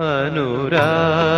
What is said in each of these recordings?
അനുരാ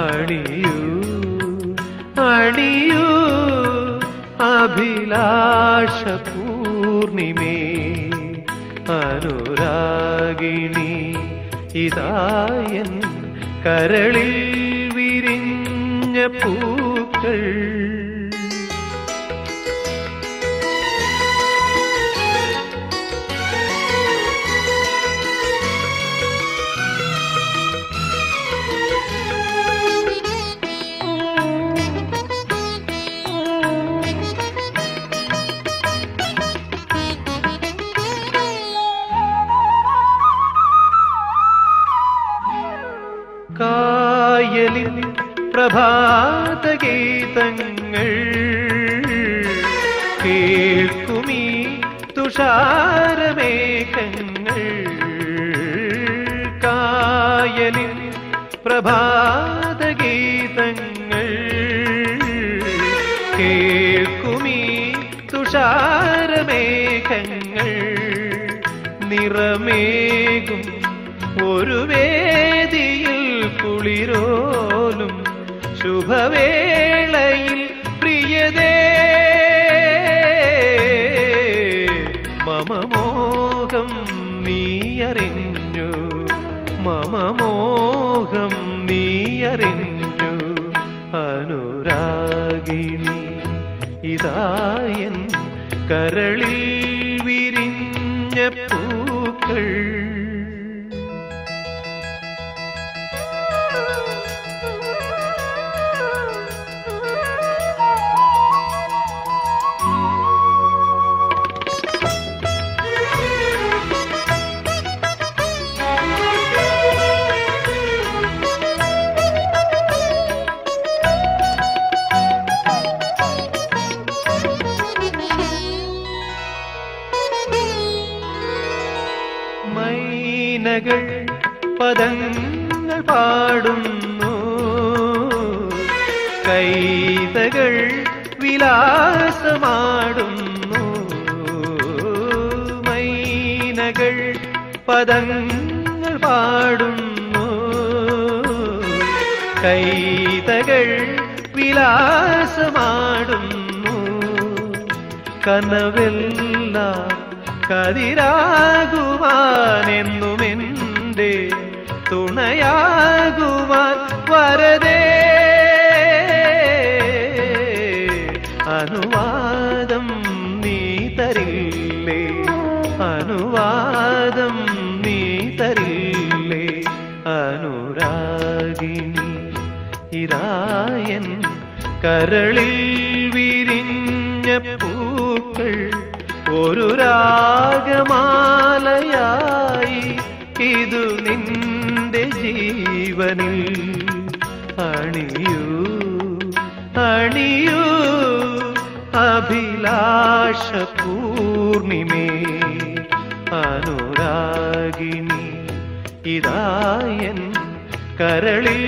അണിയൂ അടിയൂ അഭിലാഷ പൂർണിമേ അനുരാഗിണി ഇതായൻ കരളിൽ വിരിഞ്ഞ പൂക്കൾ. കായലിൽ പ്രഭാതഗീതങ്ങൾ കേൾക്കുമീ തുഷാരമേഘങ്ങൾ. കായലിൽ പ്രഭാതഗീതങ്ങൾ കേൾക്കുമീ തുഷാരമേഘങ്ങൾ. നിറമേകും ഒരു വേദിയിൽ കുളിരോലും ശുഭവേളയിൽ പ്രിയതേ. മമമോഹം നീയറിഞ്ഞു. മമമോഹം നീയറിഞ്ഞു. അനുരാഗിണി ഇതായൻ കരളിൽ വിരിഞ്ഞ പൂക്കൾ. മൈനകൾ പദങ്ങൾ പാടുന്നു. കൈതകൾ വിലാസമാടുന്നു. മൈനകൾ പദങ്ങൾ പാടുന്നു. കൈതകൾ വിലാസമാടുന്നു. കനവെല്ലാം കതിരാകുവാനെന്നുമെന്റെ തുണയാകുവാൻ വരതേ. അനുവാദം നീ തരില്ലേ? അനുവാദം നീ തരില്ലേ? അനുരാഗിണി ഇരായൻ കരളിൽ വിരിഞ്ഞ പൂക്കൾ ഒരു രാഗമാലയായി ഇതു ജീവനിൽ അണിയൂ അണിയൂ അഭിലാഷ പൂർണിമേ അനുരാഗിണി ഇതായൻ കരളിൽ